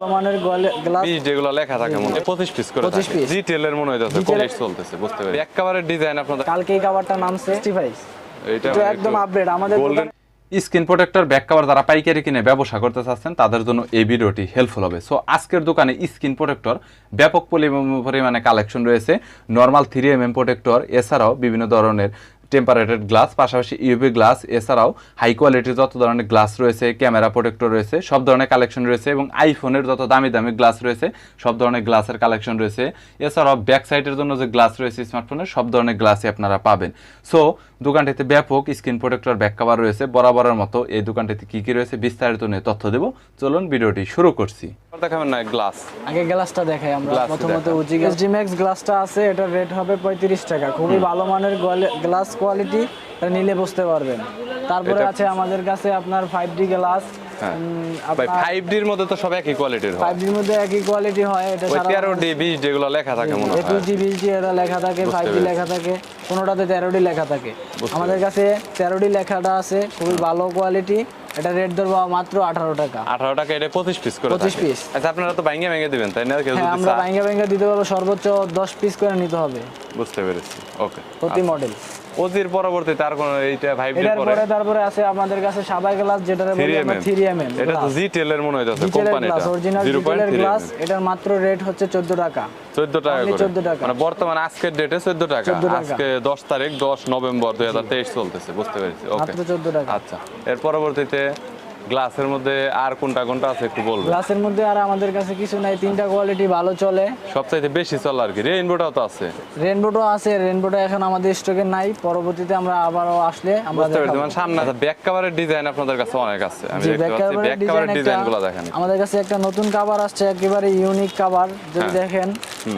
মানের গ্লাস যেগুলো লেখা থাকে মনে হয় পঁচিশ পিস করে থাকে। জিটেল এর মনে হইতাছে Detail- চলতেছে বুঝতে পারি একেবারে ডিজাইন আপনাদের কালকে এই কাভারটা নামছে 65 এটা একদম আপডেট আমাদের golden screen protector back cover যারা পাইকারি কিনে ব্যবসা করতে চাচ্ছেন তাদের জন্য এই ভিডিওটি হেল্পফুল হবে। সো আজকের দোকানে স্ক্রিন প্রোটেক্টর ব্যাপক পরিমাণে কালেকশন রয়েছে। Normal three M M protector এছাড়াও বিভিন্ন ধরনের টেম্পারেটেড গ্লাস পাশাপাশি ইউভি গ্লাস এছাড়াও হাই কোয়ালিটির যত ধরনের গ্লাস রয়েছে ক্যামেরা প্রোটেক্টর রয়েছে সব ধরনের কালেকশন রয়েছে এবং আইফোনের যত দামি দামি গ্লাস রয়েছে সব ধরনের গ্লাসের কালেকশন রয়েছে। এছাড়াও ব্যাক সাইডের জন্য যে গ্লাস রয়েছে স্মার্টফোনের সব ধরনের গ্লাসই আপনারা পাবেন। সো দোকানটিতে ব্যাপক স্ক্রিন প্রোটেক্টর ব্যাক কভার রয়েছে। বরাবরের মতো এই দোকানটিতে কি কি রয়েছে বিস্তারিত নিয়ে তথ্য দেবো। চলুন ভিডিওটি শুরু করছি। দেখাবেন না গ্লাস আগে গ্লাসটা দেখাই আমরা। গ্লাস প্রথমত। উজি ম্যাক্স গ্লাসটা আছে এটা রেট হবে 35 টাকা। খুবই ভালো মানের গ্লাস কোয়ালিটি নিলে বুঝতে পারবেন। তারপরে আছে আমাদের কাছে আপনার 5D গ্লাস ভাই ফাইভ ডির মধ্যে তো সব একই কোয়ালিটির হয়। 5D এর মধ্যে একই কোয়ালিটি হয় এটা সারা ডি যেগুলো লেখা থাকে মনে হয়। এটা লেখা থাকে ডি লেখা থাকে কোনোটাতে লেখা থাকে। আমাদের কাছে তেরোটি লেখাটা আছে খুবই ভালো কোয়ালিটি এটা রেট ধরবো মাত্র আঠারো টাকা। আঠারো টাকা এটা পঁচিশ পিস করে 25 থাকে। piece। আচ্ছা আপনারা তো ভেঙে দিবেন তাই না? কেউ হ্যাঁ যদি আমরা দিতে পারব সর্বোচ্চ দশ পিস করে নিতে হবে। বুঝতে পেরেছি। ওকে প্রতি মডেল ওজির পরবর্তীতে আর কোন এইটা ফাইভ ডি এটার পরে পরে তারপরে আছে আমাদের কাছে সাদা গ্লাস যেটা বলি আমরা এম থ্রি এম এম এটা তো জিটেল এর মনে হইতাছে কোম্পানিটা। অরিজিনাল জিটেল এর গ্লাস এটার মাত্র রেট হচ্ছে চোদ্দ টাকা। চোদ্দ টাকা Only করে। 14 টাকা। মানে বর্তমান আজকের ডেটে চোদ্দ টাকা। 14 টাকা। আজকে দশ তারিখ দশ নভেম্বর দুই হাজার তেইশ চলতেছে বুঝতে পেরেছি। ওকে মাত্র চোদ্দ টাকা। আচ্ছা। এর পরবর্তীতে গ্লাসের মধ্যে আর কোনটা কোনটা আছে একটু বলবেন? গ্লাসের মধ্যে আর আমাদের কাছে কিছু নাই তিনটা কোয়ালিটি ভালো চলে। সবচাইতে বেশি চলে আর কি রেইনবোটাও তো আছে। রেনবোটো আছে রেনবোটো এখন আমাদের স্টকে নাই পরবর্তীতে আমরা আবারও আসলে আমরা। মানে সামনে আছে ব্যাক কাভারের ডিজাইন আপনাদের কাছে অনেক আছে। আমি দেখতে পাচ্ছি ব্যাক কাভারের design ডিজাইন একটা- গুলো দেখেন। আমাদের কাছে একটা নতুন কাভার আসছে একেবারে ইউনিক কাভার যদি হ্যাঁ। দেখেন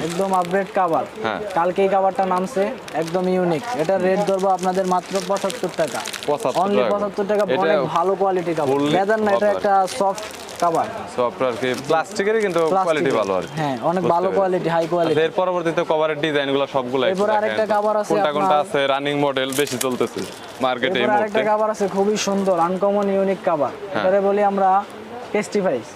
একদম আপডেট কাভার হ্যাঁ। কালকে এই কাভারটা নামছে একদম ইউনিক এটা রেট ধরবো আপনাদের মাত্র পঁচাত্তর টাকা। 75 অনলি টাকা। পঁচাত্তর টাকা অনেক ভালো কোয়ালিটি কাভার লেদার না এটা cover। একটা সফট কাভার সফটওয়্যার কি? প্লাস্টিকেরই কিন্তু কোয়ালিটি ভালো আর হ্যাঁ অনেক ভালো কোয়ালিটি হাই কোয়ালিটি এর পরবর্তীতে কভারের ডিজাইনগুলো সবগুলো একটু এরপরে আরেকটা কভার আছে কোনটা কোনটা আছে? রানিং মডেল বেশি চলতেছে মার্কেটে এই মুহূর্তে আরেকটা কভার আছে খুবই সুন্দর আনকমন ইউনিক কাবার হ্যাঁ। এটারে বলি আমরা টেস্টিফাইস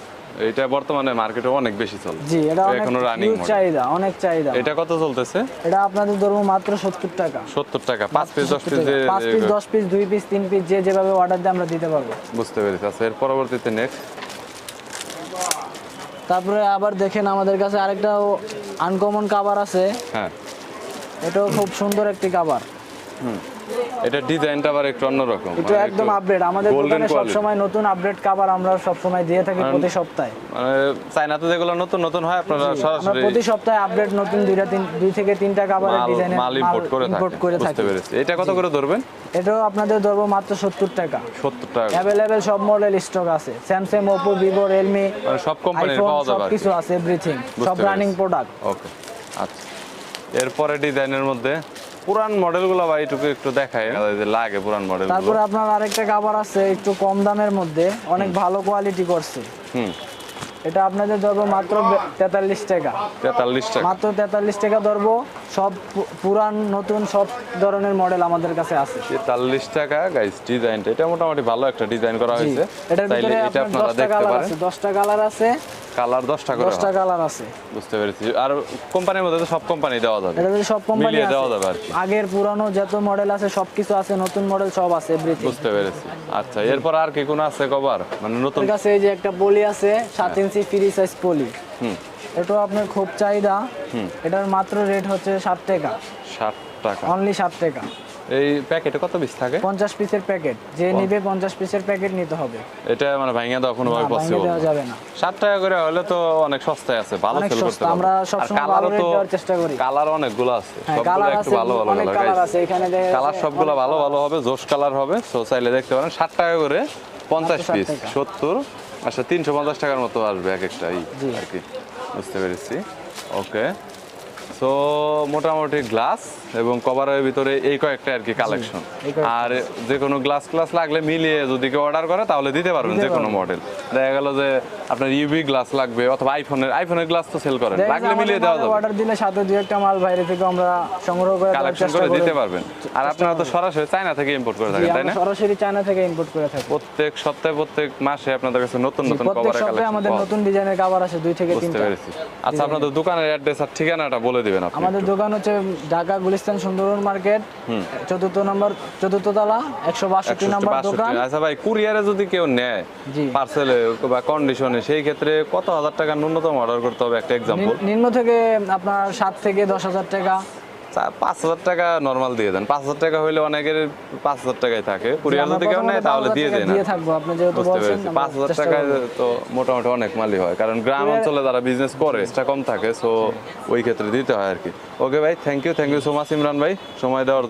এটা বর্তমানে মার্কেটে অনেক বেশি চলে। জি এটা অনেক এখনও রানিং চাহিদা অনেক চাহিদা। এটা কত চলতেছে? এটা আপনাদের ধরবো মাত্র সত্তর টাকা। সত্তর টাকা পাঁচ পিস দশ পিস পাঁচ পিস দশ পিস দুই পিস তিন পিস যে যেভাবে অর্ডার দিয়ে আমরা দিতে পারব। বুঝতে পেরেছি। আচ্ছা এর পরবর্তীতে নেক্সট তারপরে আবার দেখেন আমাদের কাছে আরেকটা আনকমন কাভার আছে। হ্যাঁ। এটাও খুব সুন্দর একটি কাভার এটা ডিজাইনটা আবার একটু অন্যরকম। এটা মানে একদম আপডেট আমাদের দোকানে quality। সবসময় নতুন আপডেট কাভার আমরা সবসময় দিয়ে থাকি প্রতি সপ্তাহে। মানে চাইনাতে যেগুলো নতুন নতুন হয় আপনারা সরাসরি প্রতি সপ্তাহে আপডেট নতুন দুইটা তিন দুই থেকে তিনটা কাভারের মাল ডিজাইনের মাল ইম্পোর্ট করে ইম্পোর্ট করে থাকি। এটা কত করে ধরবেন? এটাও আপনাদের ধরবো মাত্র সত্তর টাকা। সত্তর টাকা করে। অ্যাভেলেবেল সব মডেল স্টক আছে। স্যামসাং ওপো ভিভো রিয়েলমি সব কোম্পানির পাওয়া যাবে সব কিছু আছে এভরিথিং সব রানিং প্রোডাক্ট ওকে আচ্ছা। এরপরে ডিজাইনের মধ্যে পুরান মডেলগুলো ভাই একটু একটু দেখায় লাগে পুরান মডেলগুলো। তারপরে আপনার আরেকটা কাভার আছে একটু কম দামের মধ্যে অনেক ভালো কোয়ালিটি করছে। হুম। এটা আপনাদের ধরবো মাত্র তেতাল্লিশ টাকা। তেতাল্লিশ টাকা। মাত্র তেতাল্লিশ টাকা ধরবো সব পুরান নতুন সব ধরনের মডেল আমাদের কাছে আছে। তেতাল্লিশ টাকা গাইস ডিজাইনটা এটা মোটামুটি ভালো একটা ডিজাইন করা হয়েছে। এটা আপনারা দশটা দেখতে কালার পারেন। দশটা কালার আছে। কালার দশটা করে দশটা হয়। কালার আছে। বুঝতে পেরেছি। আর কোম্পানির মধ্যে তো সব কোম্পানি দেওয়া যাবে। এটাতে সব কোম্পানি মিলিয়ে দেওয়া যাবে আর কি। আগের পুরানো যত মডেল আছে সবকিছু আছে নতুন মডেল সব আছে এভরিথিং বুঝতে পেরেছি। আচ্ছা এরপর আর কি কোন আছে কভার মানে নতুন আমাদের কাছে এই যে একটা পলি আছে সাত ইঞ্চি ফ্রি সাইজ পলি। হুম। এটাও আপনার খুব চাহিদা। এটার মাত্র রেট হচ্ছে সাত টাকা। ষাট টাকা। অনলি সাত টাকা। এই প্যাকেটে কত পিস থাকে? পঞ্চাশ পিসের প্যাকেট যে নিবে পঞ্চাশ পিসের প্যাকেট নিতে হবে। এটা মানে ভাঙিয়ে দেওয়া কোনোভাবে না, ভাঙিয়ে পসিবল দেওয়া যাবে না। ষাট টাকা করে হলে তো অনেক সস্তায় আছে ভালো সেল করতে আমরা সবসময় কালারও ভালো দেওয়ার চেষ্টা করি। কালার অনেকগুলো আছে হ্যাঁ সবগুলো একটু ভালো ভালো অনেক কালার আছে। এখানে দেখা কালার সবগুলো ভালো ভালো হবে জোশ কালার হবে সো চাইলে দেখতে পারেন ষাট টাকা করে পঞ্চাশ পিস টাকা। সত্তর আচ্ছা তিনশো পঞ্চাশ টাকার মতো আসবে এক একটা এই জি। আর কি। বুঝতে পেরেছি। ওকে সো মোটামুটি গ্লাস এবং কভারের ভিতরে এই কয়েকটা আর কি কালেকশন আর যে কোনো গ্লাস ক্লাস লাগলে মিলিয়ে যদি কেউ অর্ডার করে তাহলে দিতে পারবেন যে কোনো মডেল দেখা গেল যে আপনার ইউভি গ্লাস লাগবে অথবা আইফোনের আইফোনের গ্লাস তো সেল করেন। লাগলে মিলিয়ে দেওয়া যাবে। অর্ডার দিলে সাথে দুই একটা মাল বাইরে থেকে আমরা সংগ্রহ করে কালেকশন করে দিতে পারবেন। আর আপনারা তো সরাসরি চায়না থেকে ইম্পোর্ট করে থাকেন তাই না? সরাসরি চায়না থেকে ইম্পোর্ট করে থাকি। প্রত্যেক সপ্তাহে প্রত্যেক মাসে আপনাদের কাছে নতুন নতুন সপ্তাহে কালেকশন আমাদের নতুন ডিজাইনের কভার আছে দুই থেকে তিনটা। আচ্ছা আপনাদের দোকানের অ্যাড্রেস আর ঠিকানাটা বলে দিবেন আপনি আমাদের দোকান হচ্ছে ঢাকা গুলিস্তান সুন্দরবন মার্কেট চতুর্থ নম্বর চতুর্থ তলা একশো বাষট্টি নম্বর দোকান। আচ্ছা ভাই কুরিয়ারে যদি কেউ নেয়। পার্সেলে বা কন্ডিশনে সেই ক্ষেত্রে কত হাজার টাকা ন্যূনতম অর্ডার করতে হবে? একটা এক্সাম্পল নিম্ন থেকে আপনার সাত থেকে দশ হাজার টাকা। পাঁচ হাজার টাকা নর্মাল দিয়ে দেন। পাঁচ হাজার টাকা হইলে অনেকের পাঁচ হাজার টাকাই থাকে। কুরিয়ার যদি কেউ নেয় তাহলে দিয়ে দেন বুঝতে পেরেছি। পাঁচ হাজার টাকায় তো মোটামুটি অনেক মালই হয়। কারণ গ্রাম অঞ্চলে যারা বিজনেস করে সেটা কম থাকে সো ওই ক্ষেত্রে দিতে হয় আর কি। ওকে ভাই thank you thank you so much Imran ভাই। সময় দেওয়ার